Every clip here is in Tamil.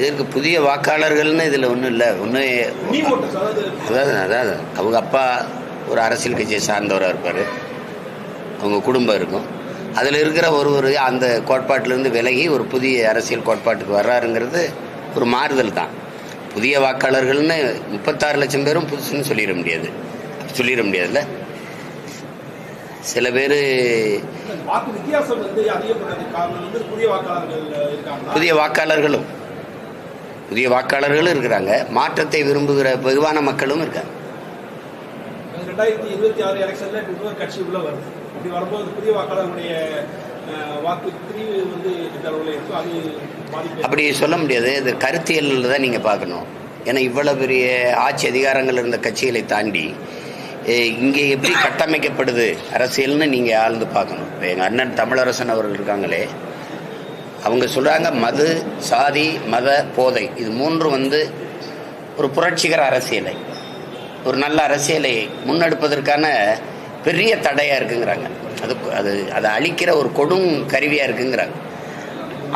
இதற்கு புதிய வாக்காளர்கள்னு இதில் ஒன்றும் இல்லை. ஒன்று அதாவது அதாவது அவங்க அப்பா ஒரு அரசியல் கட்சியை சார்ந்தவராக இருப்பார். அவங்க குடும்பம் இருக்கும். அதில் இருக்கிற ஒருவர் அந்த கோட்பாட்டிலேருந்து விலகி ஒரு புதிய அரசியல் கோட்பாட்டுக்கு வர்றாருங்கிறது ஒரு மாறுதல் தான். புதிய வாக்காளர்கள்னு முப்பத்தாறு லட்சம் பேரும் புதுசுன்னு சொல்லிட முடியாது. சொல்லிட முடியாதுல்ல? சில பேர் புதிய வாக்காளர்களும். புதிய வாக்காளர்களும் இருக்கிறாங்க. மாற்றத்தை விரும்புகிற வெகுவான மக்களும் இருக்காங்க. ரெண்டாயிரத்தி இருபத்தி ஆறு எலெக்ஷன்ல இப்ப இன்னொரு கட்சி உள்ள வருது. அப்படி வரும்போது புதிய வாக்காளர்களுடைய சொல்ல முடியாது. இது கருத்தியலில் தான் நீங்கள் பார்க்கணும். ஏன்னா இவ்வளோ பெரிய ஆட்சி அதிகாரங்கள் இருந்த கட்சிகளை தாண்டி இங்கே எப்படி கட்டமைக்கப்படுது அரசியல்னு நீங்கள் ஆழ்ந்து பார்க்கணும். இப்போ எங்கள் அண்ணன் தமிழரசன் அவர்கள் இருக்காங்களே அவங்க சொல்கிறாங்க மது சாதி மத போதை. இது மூன்றும் வந்து ஒரு புரட்சிகர அரசியலை ஒரு நல்ல அரசியலை முன்னெடுப்பதற்கான பெரிய தடையாக இருக்குங்கிறாங்க. அது அது அதை அழிக்கிற ஒரு கொடும் கருவியாக இருக்குங்கிறாங்க.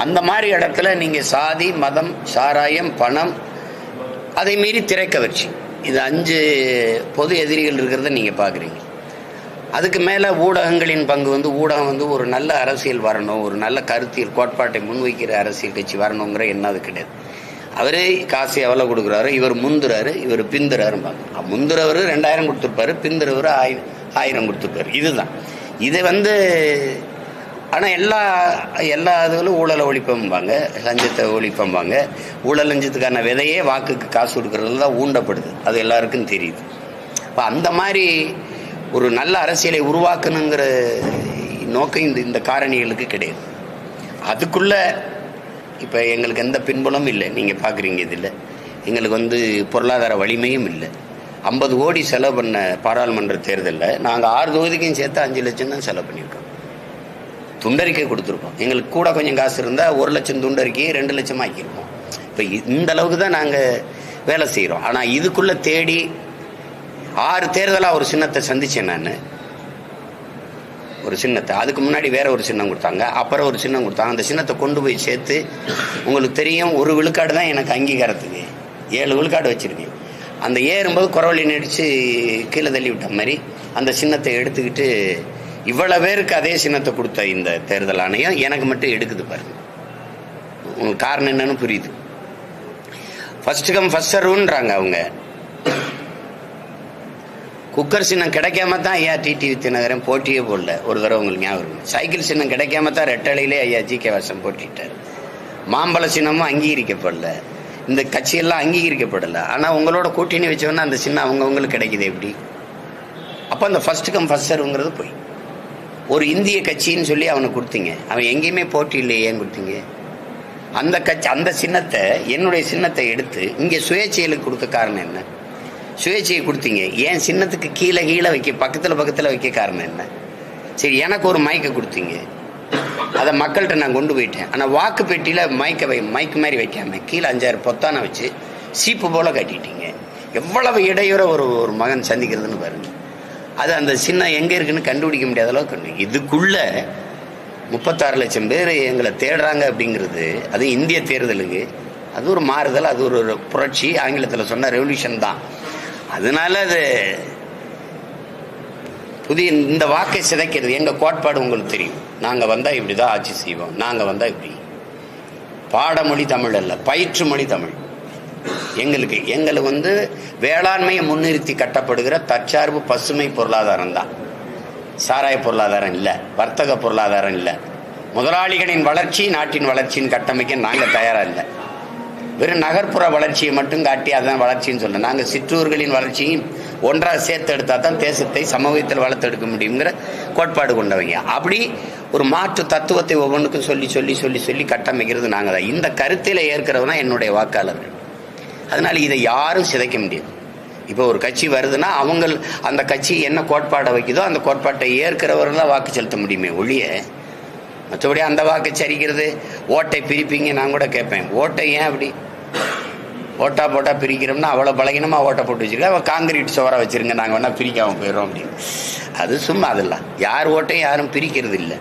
அந்த மாதிரி இடத்துல நீங்கள் சாதி மதம் சாராயம் பணம் அதை மீறி திரைக்கவர்ச்சி. இது அஞ்சு பொது எதிரிகள் இருக்கிறத நீங்கள் பார்க்குறீங்க அதுக்கு மேலே ஊடகங்களின் பங்கு வந்து ஊடகம் வந்து ஒரு நல்ல அரசியல் வரணும் ஒரு நல்ல கருத்தியல் கோட்பாட்டை முன்வைக்கிற அரசியல் கட்சி வரணுங்கிற எண்ணம் அது கிடையாது. அவரே காசு எவ்வளோ கொடுக்குறாரு இவர் முந்துறாரு இவர் பிந்துறாரும்பாங்க. முந்துறவர் ரெண்டாயிரம் கொடுத்துருப்பாரு பிந்துறவர் ஆயிரம் ஆயிரம் கொடுத்துருப்பாரு. இதுதான். இதை வந்து ஆனால் எல்லா எல்லா இதுகளும் ஊழலை ஒழிப்பம்பாங்க லஞ்சத்தை ஒழிப்பம்பாங்க. ஊழல் லஞ்சத்துக்கான விதையே வாக்குக்கு காசு கொடுக்குறது தான் ஊண்டப்படுது. அது எல்லாருக்கும் தெரியுது. இப்போ அந்த மாதிரி ஒரு நல்ல அரசியலை உருவாக்கணுங்கிற நோக்கம் இந்த இந்த காரணிகளுக்கு கிடையாது. அதுக்குள்ள இப்போ எங்களுக்கு எந்த பின்புலமும் இல்லை. நீங்கள் பார்க்குறீங்க இதில் எங்களுக்கு வந்து பொருளாதார வலிமையும் இல்லை. ஐம்பது கோடி செலவு பண்ண பாராளுமன்ற தேர்தலில் நாங்கள் ஆறு தொகுதிக்கும் சேர்த்து அஞ்சு லட்சம் தான் செலவு பண்ணியிருக்கோம். துண்டறிக்கை கொடுத்துருக்கோம். எங்களுக்கு கூட கொஞ்சம் காசு இருந்தால் ஒரு லட்சம் துண்டறிக்கையை ரெண்டு லட்சம் ஆக்கியிருக்கோம். இப்போ இந்த அளவுக்கு தான் நாங்கள் வேலை செய்கிறோம் ஆனால் இதுக்குள்ளே தேடி ஆறு தேர்தலாக ஒரு சின்னத்தை சந்தித்தேன் நான். ஒரு சின்னத்தை. அதுக்கு முன்னாடி வேற ஒரு சின்னம் கொடுத்தாங்க. அப்புறம் ஒரு சின்னம் கொடுத்தாங்க. அந்த சின்னத்தை கொண்டு போய் சேர்த்து உங்களுக்கு தெரியும் ஒரு விழுக்காடு தான் எனக்கு அங்கீகாரத்துக்கு. ஏழு விழுக்காடு வச்சுருக்கேன். அந்த ஏறும்போது குரவழி நடித்து கீழே தள்ளி விட்ட மாதிரி அந்த சின்னத்தை எடுத்துக்கிட்டு இவ்வளோ பேருக்கு அதே சின்னத்தை கொடுத்த இந்த தேர்தல் ஆணையம் எனக்கு மட்டும் எடுக்குது பாருங்க. உங்களுக்கு காரணம் என்னன்னு புரியுது. ஃபஸ்ட்டு கம் ஃபர்ஸ்ட் சர்வுன்றாங்க அவங்க. குக்கர் சின்னம் கிடைக்காம தான் ஐயா டிடி வித்தியநகரன் போட்டியே போடல. ஒரு தடவை உங்களுக்கு ஞாபகம் சைக்கிள் சின்னம் கிடைக்காம தான் ரெட்டலையிலே ஐயா ஜி கே வாசன் போட்டிட்டார். மாம்பழ சின்னமும் அங்கீகரிக்கப்படல. இந்த கட்சியெல்லாம் அங்கீகரிக்கப்படலை. ஆனால் உங்களோட கூட்டணி வச்சோன்னா அந்த சின்னம் அவங்கவுங்களுக்கு கிடைக்குது எப்படி? அப்போ அந்த ஃபர்ஸ்ட் கம் ஃபர்ஸ்ட் சர்வ்ங்கிறது போய். ஒரு இந்திய கட்சின்னு சொல்லி அவனை கொடுத்தீங்க. அவன் எங்கேயுமே போட்டி இல்லை ஏன் கொடுத்தீங்க? அந்த கட்சி அந்த சின்னத்தை என்னுடைய சின்னத்தை எடுத்து இங்கே சுயேட்சைகளுக்கு கொடுக்க காரணம் என்ன? சுயேட்சையை கொடுத்தீங்க. ஏன் சின்னத்துக்கு கீழே கீழே வைக்க பக்கத்தில் பக்கத்தில் வைக்க காரணம் என்ன? சரி எனக்கு ஒரு மைக்கை கொடுத்தீங்க. அதை மக்கள்கிட்ட நான் கொண்டு போயிட்டேன். ஆனால் வாக்கு பெட்டியில் மைக்கை வை மைக் மாதிரி வைக்காம கீழே அஞ்சாறு பொத்தானை வச்சு சீப்பு போல் கட்டிட்டீங்க. எவ்வளவு இடையூற ஒரு ஒரு மகன் சந்திக்கிறதுன்னு பாருங்க. அது அந்த சின்னம் எங்கே இருக்குன்னு கண்டுபிடிக்க முடியாத அளவுக்கு கண்டு இதுக்குள்ள முப்பத்தாறு லட்சம் பேர் எங்களை தேடுறாங்க அப்படிங்கிறது அது இந்திய தேர்தலுக்கு அது ஒரு மாறுதல் அது ஒரு ஒரு புரட்சி. ஆங்கிலத்தில் சொன்ன ரெவல்யூஷன் தான். அதனால அது புதிய இந்த வாக்கை சிதைக்கிறது எங்கள் கோட்பாடு உங்களுக்கு தெரியும். நாங்கள் வந்தால் இப்படி தான் ஆட்சி செய்வோம். நாங்கள் வந்தால் இப்படி. பாடமொழி தமிழ் அல்ல பயிற்று மொழி தமிழ். எங்களுக்கு எங்களுக்கு வந்து வேளாண்மையை முன்னிறுத்தி கட்டப்படுகிற தற்சார்பு பசுமை பொருளாதாரம் தான். சாராய பொருளாதாரம் இல்லை வர்த்தக பொருளாதாரம் இல்லை. முதலாளிகளின் வளர்ச்சி நாட்டின் வளர்ச்சியின் கட்டமைக்க நாங்கள் தயாராக இல்லை. வெறும் நகர்ப்புற வளர்ச்சியை மட்டும் காட்டி அதான் வளர்ச்சின்னு சொல்ல நாங்கள் சிற்றூர்களின் வளர்ச்சியும் ஒன்றாக சேர்த்து எடுத்தால் தான் தேசத்தை சமூகத்தில் வளர்த்தெடுக்க முடியுங்கிற கோட்பாடு கொண்டவங்க. அப்படி ஒரு மாற்று தத்துவத்தை ஒவ்வொன்றுக்கும் சொல்லி சொல்லி சொல்லி சொல்லி கட்டமைக்கிறது நாங்கள் தான். இந்த கருத்தில் ஏற்கிறவங்க தான் என்னுடைய வாக்காளர்கள். அதனால் இதை யாரும் சிதைக்க முடியாது. இப்போ ஒரு கட்சி வருதுன்னா அவங்க அந்த கட்சி என்ன கோட்பாடை வைக்குதோ அந்த கோட்பாட்டை ஏற்கிறவர்கள் தான் வாக்கு செலுத்த முடியுமே ஒழிய மற்றபடி அந்த வாக்கை சரிக்கிறது. ஓட்டை பிரிப்பீங்க நான் கூட கேட்பேன். ஓட்டை ஏன் அப்படி? ஓட்டா போட்டா பிரிக்கிறோம்னா அவ்வளோ பலகீனமாக ஓட்டை போட்டு வச்சிருக்க? அவள் காங்கிரீட் சோறா வச்சிருங்க நாங்கள் வேணால் பிரிக்காம போயிடுறோம் அப்படின்னு. அது சும்மா அதெல்லாம். யார் ஓட்டையும் யாரும் பிரிக்கிறது இல்லை